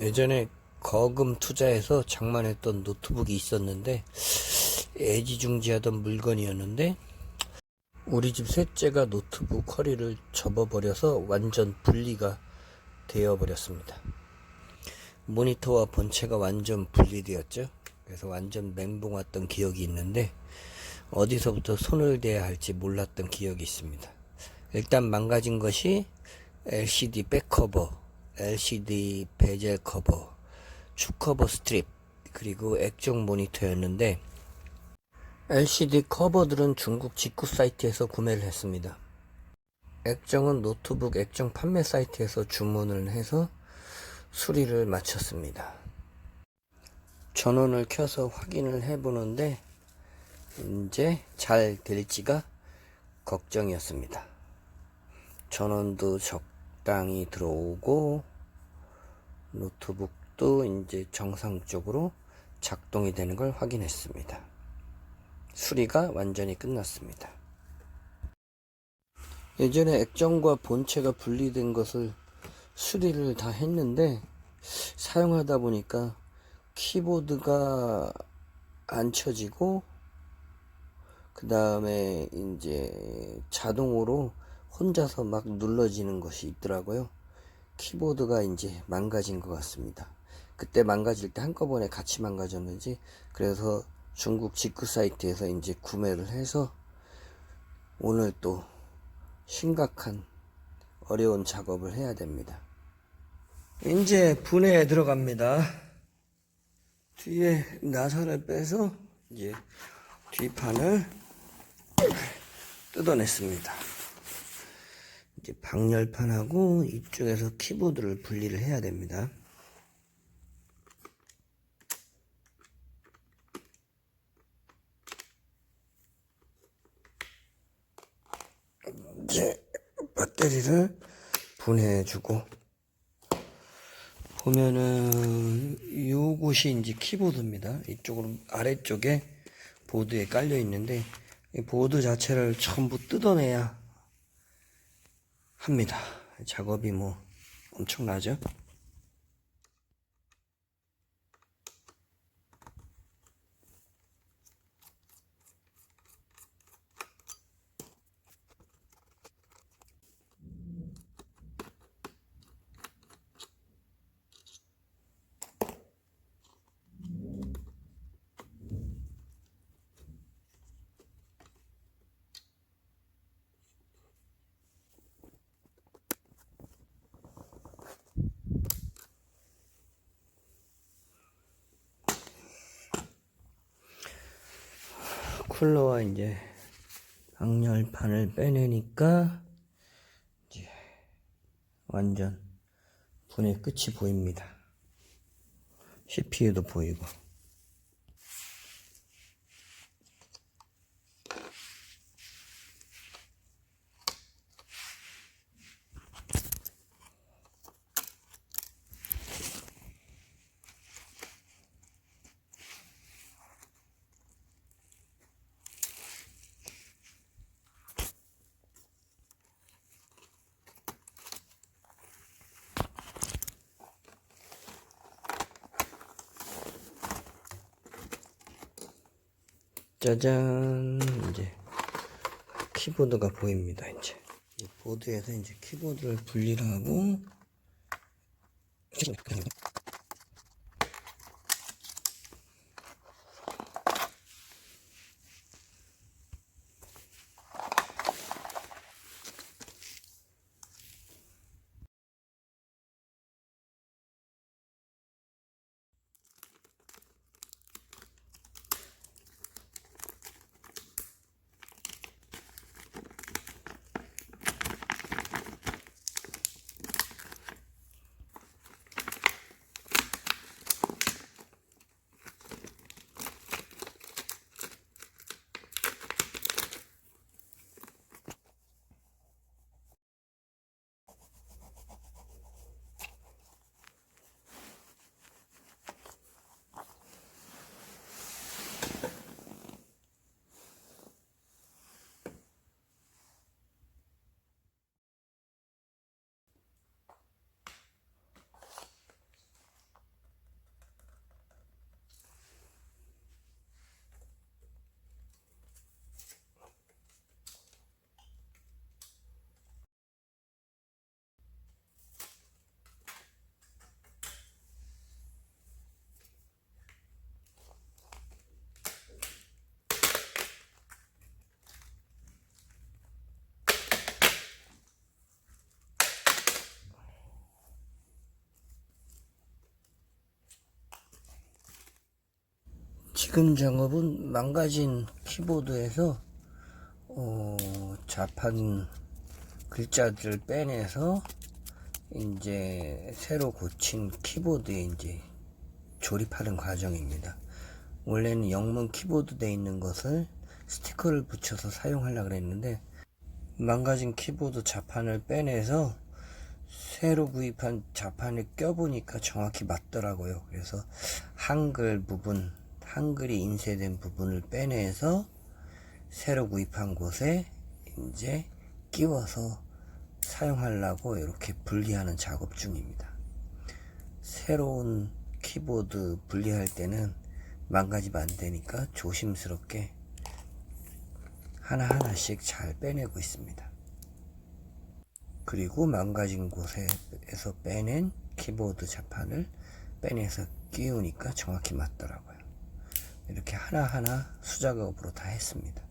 예전에 거금 투자해서 장만했던 노트북이 있었는데 애지중지하던 물건이었는데 우리 집 셋째가 노트북 허리를 접어버려서 완전 분리가 되어버렸습니다. 모니터와 본체가 완전 분리되었죠. 그래서 완전 멘붕 왔던 기억이 있는데 어디서부터 손을 대야 할지 몰랐던 기억이 있습니다. 일단 망가진 것이 LCD 백커버, LCD 베젤 커버, 축 커버 스트립, 그리고 액정 모니터였는데 LCD 커버들은 중국 직구 사이트에서 구매를 했습니다. 액정은 노트북 액정 판매 사이트에서 주문을 해서 수리를 마쳤습니다. 전원을 켜서 확인을 해보는데 이제 잘 될지가 걱정이었습니다. 전원도 적당히 들어오고 노트북도 이제 정상적으로 작동이 되는 걸 확인했습니다. 수리가 완전히 끝났습니다. 예전에 액정과 본체가 분리된 것을 수리를 다 했는데 사용하다 보니까 키보드가 안 쳐지고 그 다음에 이제 자동으로 혼자서 막 눌러지는 것이 있더라고요. 키보드가 이제 망가진 것 같습니다. 그때 망가질 때 한꺼번에 같이 망가졌는지 그래서 중국 직구 사이트에서 이제 구매를 해서 오늘 또 심각한 어려운 작업을 해야 됩니다. 이제 분해에 들어갑니다. 뒤에 나사를 빼서 이제 뒷판을 뜯어냈습니다. 이제 방열판하고 이쪽에서 키보드를 분리를 해야 됩니다. 이제 배터리를 분해해주고 보면은 요곳이 이제 키보드입니다. 이쪽으로 아래쪽에 보드에 깔려 있는데 이 보드 자체를 전부 뜯어내야 합니다. 작업이 뭐 엄청나죠? 쿨러와 이제 방열판을 빼내니까 이제 완전 분해 끝이 보입니다. CPU도 보이고. 짜잔. 이제 키보드가 보입니다 이제. 이 보드에서 이제 키보드를 분리를 하고 지금 작업은 망가진 키보드에서 어, 자판 글자들을 빼내서 이제 새로 고친 키보드에 이제 조립하는 과정입니다. 원래는 영문 키보드 돼 있는 것을 스티커를 붙여서 사용하려고 그랬는데 망가진 키보드 자판을 빼내서 새로 구입한 자판에 껴보니까 정확히 맞더라고요. 그래서 한글 부분, 한글이 인쇄된 부분을 빼내서 새로 구입한 곳에 이제 끼워서 사용하려고 이렇게 분리하는 작업 중입니다. 새로운 키보드 분리할 때는 망가지면 안 되니까 조심스럽게 하나하나씩 잘 빼내고 있습니다. 그리고 망가진 곳에서 빼낸 키보드 자판을 빼내서 끼우니까 정확히 맞더라고요. 이렇게 하나하나 수작업으로 다 했습니다.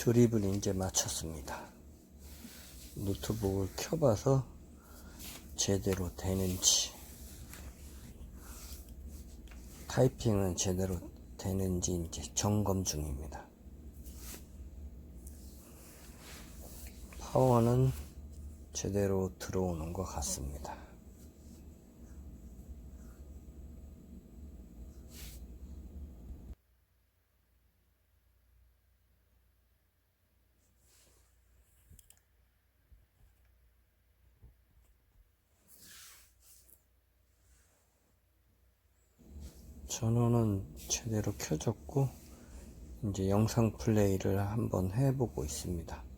조립을 이제 마쳤습니다. 노트북을 켜봐서 제대로 되는지 타이핑은 제대로 되는지 이제 점검 중입니다. 파워는 제대로 들어오는 것 같습니다. 전원은 제대로 켜졌고 이제 영상 플레이를 한번 해보고 있습니다.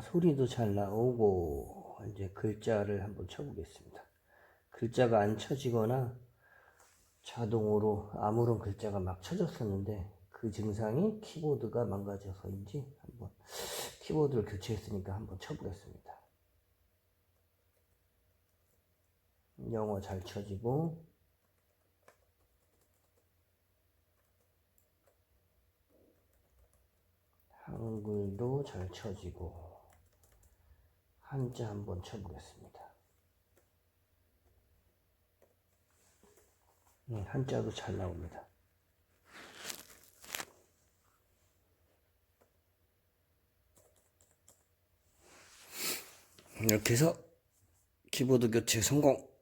소리도 잘 나오고 이제 글자를 한번 쳐보겠습니다. 글자가 안 쳐지거나 자동으로 아무런 글자가 막 쳐졌었는데 그 증상이 키보드가 망가져서인지 한번 키보드를 교체했으니까 한번 쳐보겠습니다. 영어 잘 쳐지고 한글도 잘 쳐지고 한자 한번 쳐보겠습니다. 네, 한자도 잘 나옵니다. 이렇게 해서 키보드 교체 성공!